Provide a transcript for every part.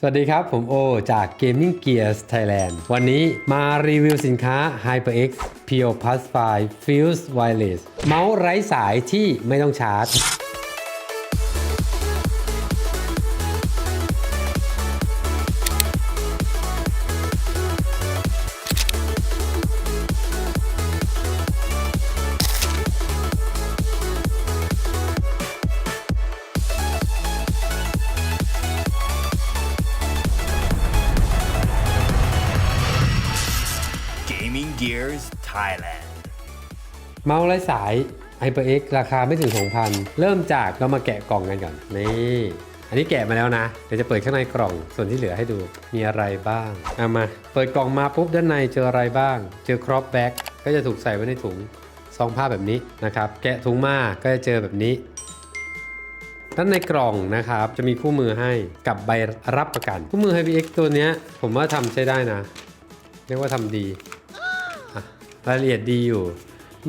สวัสดีครับ ผมโอจาก Gaming Gears Thailand วันนี้มารีวิวสินค้า HyperX Pure Plus 5 Fuse Wireless เมาส์ไร้สายที่ไม่ต้องชาร์จ Gaming Gears Thailand เมาส์ไร้สาย HyperX ราคาไม่ถึง 2,000 เริ่มจากเรามาแกะกล่องกันก่อนนี่อันนี้แกะมาแล้วนะ เดี๋ยวจะเปิดข้างในกล่อง ส่วนที่เหลือให้ดูมีอะไรบ้างเอามา เปิดกล่องมาปุ๊บด้านในเจออะไรบ้าง เจอครอปแบ็กก็จะถูกใส่ไว้ในถุงซองผ้าแบบนี้นะครับ แกะถุงมาก็จะเจอแบบนี้ด้านในกล่องนะครับจะมีคู่มือให้กับใบรับประกัน คู่มือ HyperX ตัวนี้ผมว่าทำใช้ได้นะ เรียกว่าทำดี รายละเอียดดีอยู่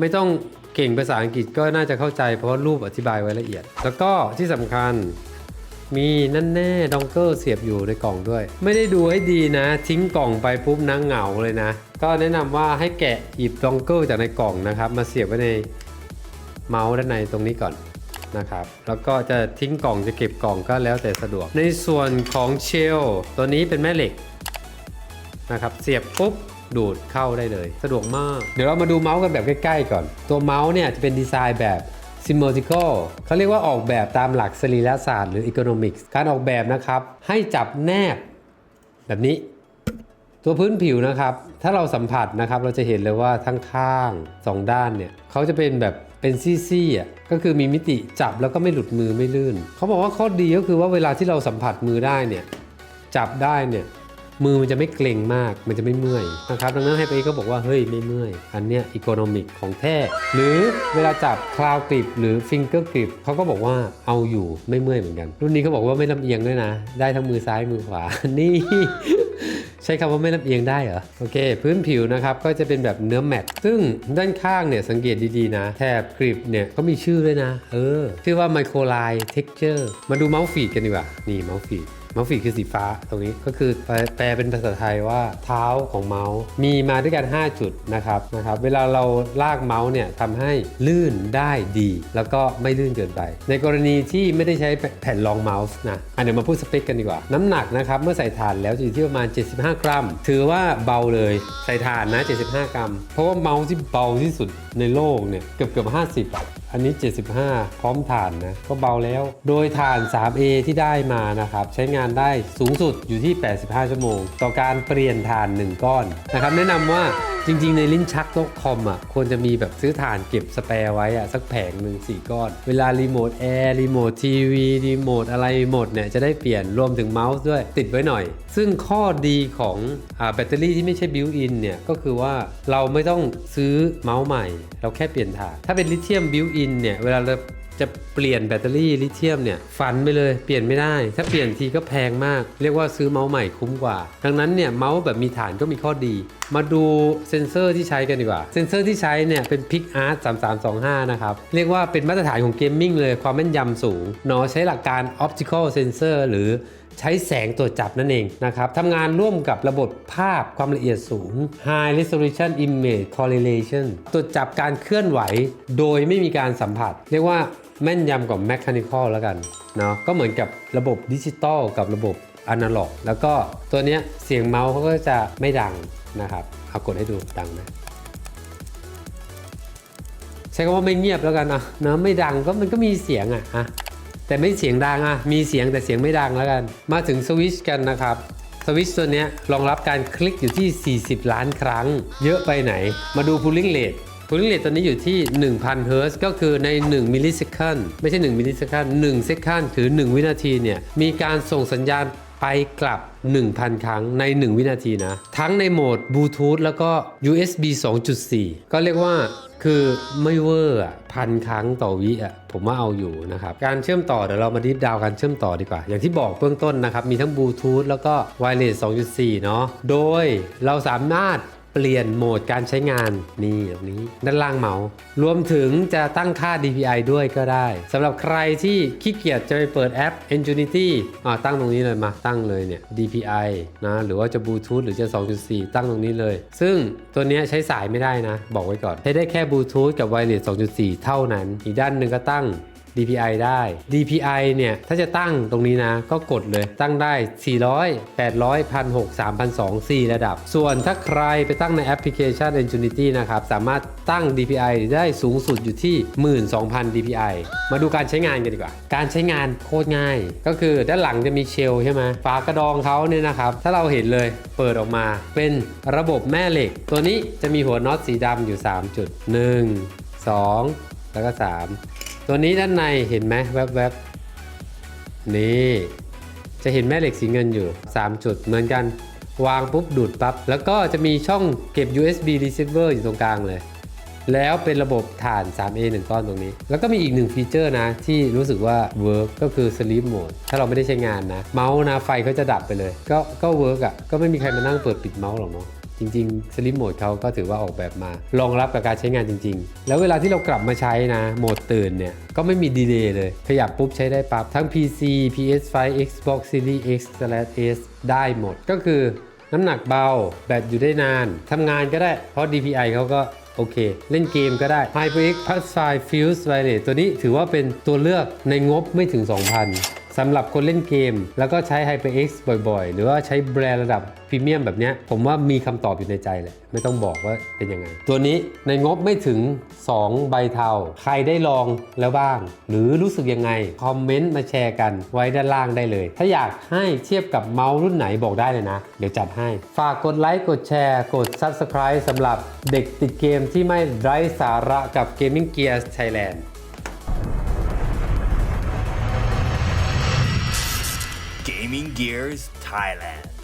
ไม่ต้องเก่งภาษาอังกฤษก็น่าจะเข้าใจ เพราะรูปอธิบายไว้ละเอียด แล้วก็ที่สำคัญมีนั่นแน่ดองเกอร์เสียบอยู่ในกล่องด้วย ไม่ได้ดูให้ดีนะ ทิ้งกล่องไปปุ๊บนั่งเหงาเลยนะ ก็แนะนำว่าให้แกะหยิบดองเกอร์จากในกล่องนะครับ มาเสียบไว้ในเมาส์ด้านในตรงนี้ก่อนนะครับแล้วก็จะทิ้งกล่องจะเก็บกล่องก็แล้วแต่สะดวก ในส่วนของเชลตัวนี้เป็นแม่เหล็กนะครับเสียบปุ๊บ ดูดเข้าได้เลย สะดวกมาก เดี๋ยวเรามาดูเมาส์กันแบบใกล้ๆก่อน ตัวเมาส์เนี่ยจะเป็นดีไซน์แบบ symmetrical เขาเรียกว่าออกแบบตามหลักสรีรศาสตร์หรือ economics การออกแบบนะครับ ให้จับแนบ แบบนี้ ตัวพื้นผิวนะครับ ถ้าเราสัมผัสนะครับ เราจะเห็นเลยว่าทั้งข้างสองด้านเนี่ยเขาจะเป็นแบบเป็นซี่ๆอะก็คือมีมิติจับแล้วก็ไม่หลุดมือไม่ลื่น เขาบอกว่าข้อดีก็คือว่าเวลาที่เราสัมผัสมือได้เนี่ยจับได้เนี่ย มือมันจะไม่เกร็งมาก มันจะไม่เมื่อยนะครับ ดังนั้นให้ไปก็บอกว่า เฮ้ย ไม่เมื่อย อันเนี้ยอีโคโนมิกของแท้ หรือเวลาจับคลาวกริปหรือฟิงเกอร์กริปเขาก็บอกว่าเอาอยู่ไม่เมื่อยเหมือนกัน รุ่นนี้เขาบอกว่าไม่ลำเอียงด้วยนะ ได้ทั้งมือซ้ายมือขวา นี่ใช้คำว่าไม่ลำเอียงได้เหรอ โอเค พื้นผิวนะครับ ก็จะเป็นแบบเนื้อแมตต์ซึ่งด้านข้างเนี่ยสังเกตดีๆนะ แถบกริปเนี่ยเขามีชื่อด้วยนะ เออ ชื่อว่า Micro Line Texture มาดูเมาส์ฟีดกันดีกว่า นี่เมาส์ฟีด เมาส์ฟีดคือสีฟ้าตรงนี้ก็คือแปลเป็นภาษาไทยว่าเท้าของเมาส์มีมาด้วยกัน 5 จุดนะครับนะครับเวลาเราลากเมาส์เนี่ยทำให้ลื่นได้ดี แล้วก็ไม่ลื่นเกินไป ในกรณีที่ไม่ได้ใช้แผ่นรองเมาส์นะอะเดี๋ยวมาพูดสเปคกันดีกว่า น้ำหนักนะครับเมื่อใส่ถ่านแล้วจะอยู่ที่ประมาณ 75 กรัม ถือว่าเบาเลยใส่ถ่านนะ 75 กรัม เพราะว่าเมาส์ที่เบาที่สุดในโลกเนี่ยเกือบเกือบ50อันนี้ 75 พร้อมถ่านนะก็เบาแล้ว โดยถ่าน 3A ที่ได้มานะครับใช้งานได้สูงสุดอยู่ที่ 85 ชั่วโมง ต่อการเปลี่ยนถ่าน 1 ก้อนนะครับแนะนำว่าจริง ๆ ในลิ้นชักโต๊ะคอมอะควรจะมีแบบซื้อถ่านเก็บสแปร์ไว้อะสักแผงหนึ่ง4ก้อน เวลารีโมทแอร์รีโมททีวีรีโมทอะไรหมดเนี่ยจะได้เปลี่ยนรวมถึงเมาส์ด้วยติดไว้หน่อย ซึ่งข้อดีของอแบตเตอรี่ที่ไม่ใช่บิวอินเนี่ยก็คือว่าเราไม่ต้องซื้อเมาส์ใหม่ เราแค่เปลี่ยนถ่าน ถ้าเป็นลิเธียมบิวอินเนี่ยเวลาเรา จะเปลี่ยนแบตเตอรี่ลิเธียมเนี่ยฝันไปเลยเปลี่ยนไม่ได้ ถ้าเปลี่ยนทีก็แพงมาก เรียกว่าซื้อเมาส์ใหม่คุ้มกว่า ดังนั้นเนี่ยเมาส์แบบมีฐานก็มีข้อดี มาดูเซนเซอร์ที่ใช้กันดีกว่า เซนเซอร์ที่ใช้เนี่ยเป็น PicArt 3325 นะครับ เรียกว่าเป็นมาตรฐานของเกมมิ่งเลยความแม่นยำสูงเนาะใช้หลักการ Optical Sensor หรือใช้แสงตรวจจับนั่นเองนะครับทำงานร่วมกับระบบภาพความละเอียดสูง High Resolution Image Correlation ตรวจจับการเคลื่อนไหว โดยไม่มีการสัมผัส เรียกว่า แม่นยำกว่า Mechanical แล้วกันเนาะก็เหมือนกับระบบดิจิตอลกับระบบอนาล็อก แล้วก็ตัวเนี้ยเสียงเมาส์เขาก็จะไม่ดังนะครับเอากดให้ดูดังไหมใช้คำว่าไม่เงียบแล้วกันนะเนะไม่ดังก็มันก็มีเสียงอะฮะแต่ไม่เสียงดังอะมีเสียงแต่เสียงไม่ดังแล้วกัน มาถึงสวิชกันนะครับสวิชตัวนี้รองรับการคลิกอยู่ที่ 40 ล้านครั้ง เยอะไปไหน มาดู pooling rate pooling rate ตัวนี้อยู่ที่ 1,000เฮิร์ตซ์ก็คือใน 1 มิลลิเซคันไม่ใช่ 1 มิลลิเซคัน1เซคันคือ 1 วินาทีเนี่ยมีการส่งสัญญาณไปกลับ 1,000 ครั้งใน 1 วินาทีนะ ทั้งในโหมดบลูทูธแล้วก็ USB 2.4 ก็เรียกว่าคือไม่เวอร์อะพันครั้งต่อวิอะผมว่าเอาอยู่นะครับ การเชื่อมต่อเดี๋ยวเรามาดิฟดาวการเชื่อมต่อดีกว่า อย่างที่บอกเบื้องต้นนะครับ มีทั้งบลูทูธแล้วก็ไวเลส2.4 เนาะโดยเราสามารถ เปลี่ยนโหมดการใช้งานนี่ตรงนี้ด้านล่างเมาส์รวมถึงจะตั้งค่า DPI ด้วยก็ได้สำหรับใครที่ขี้เกียจจะไปเปิดแอป Infinity อ่าตั้งตรงนี้เลยมาตั้งเลยเนี่ย DPI นะหรือว่าจะบลูทูธหรือจะ 2.4 ตั้งตรงนี้เลย ซึ่งตัวนี้ใช้สายไม่ได้นะ บอกไว้ก่อนใช้ได้แค่บลูทูธกับไวเลส2.4 เท่านั้น อีกด้านหนึ่งก็ตั้ง DPI ได้ DPI เนี่ย ถ้าจะตั้งตรงนี้นะ ก็กดเลยตั้งได้ 400 800 1,600 3,200 4 ระดับ ส่วนถ้าใครไปตั้งในแอปพลิเคชัน Infinity นะครับ สามารถตั้ง DPI ได้สูงสุดอยู่ที่ 12,000 DPI มาดูการใช้งานกันดีกว่า การใช้งานโคตรง่าย ก็คือด้านหลังจะมีเชลใช่ไหมฝากระดองเขาเนี่ยนะครับ ถ้าเราเห็นเลยเปิดออกมา เป็นระบบแม่เหล็ก ตัวนี้จะมีหัวน็อตสีดำอยู่ 3 จุด 1 2 แล้วก็ 3 ตัวนี้ด้านในเห็นไหมแวบๆนี่จะเห็นแม่เหล็กสีเงินอยู่ 3 จุดเหมือนกัน วางปุ๊บดูดปั๊บแล้วก็จะมีช่องเก็บ USB receiver อยู่ตรงกลางเลย แล้วเป็นระบบฐาน 3A 1 ก้อนตรงนี้ แล้วก็มีอีกหนึ่งฟีเจอร์นะ ที่รู้สึกว่าเวิร์กก็คือ sleep mode ถ้าเราไม่ได้ใช้งานนะ เมาส์นะไฟเขาจะดับไปเลย ก็ก็เวิร์กอะก็ไม่มีใครมานั่งเปิดปิดเมาส์หรอกเนาะ จริงๆ Sleep Mode เขาก็ถือว่าออกแบบมารองรับกับการใช้งานจริง ๆ แล้วเวลาที่เรากลับมาใช้นะ โหมดตื่นเนี่ย ก็ไม่มีดีเลย์เลย ขยับปุ๊บใช้ได้ปั๊บ ทั้ง PC PS5 Xbox Series X/S ได้หมด ก็คือน้ำหนักเบา แบตอยู่ได้นาน ทำงานก็ได้ เพราะ DPI เขาก็โอเค เล่นเกมก็ได้ HyperX Pacifier Fuse Wireless ตัวนี้ถือว่าเป็นตัวเลือกในงบไม่ถึง 2,000 สำหรับคนเล่นเกม แล้วก็ใช้ HyperX บ่อยๆ หรือว่าใช้แบรนด์ระดับพรีเมียมแบบนี้ผมว่ามีคำตอบอยู่ในใจแหละไม่ต้องบอกว่าเป็นยังไง ตัวนี้ในงบไม่ถึง 2 ใบเทา ใครได้ลองแล้วบ้าง หรือรู้สึกยังไง คอมเมนต์มาแชร์กันไว้ด้านล่างได้เลย ถ้าอยากให้เทียบกับเมาส์รุ่นไหนบอกได้เลยนะ เดี๋ยวจัดให้ ฝากกดไลค์กดแชร์ กด Subscribe สำหรับเด็กติดเกมที่ไม่ไร้สาระกับ Gaming Gears Thailand Gaming Gears Thailand.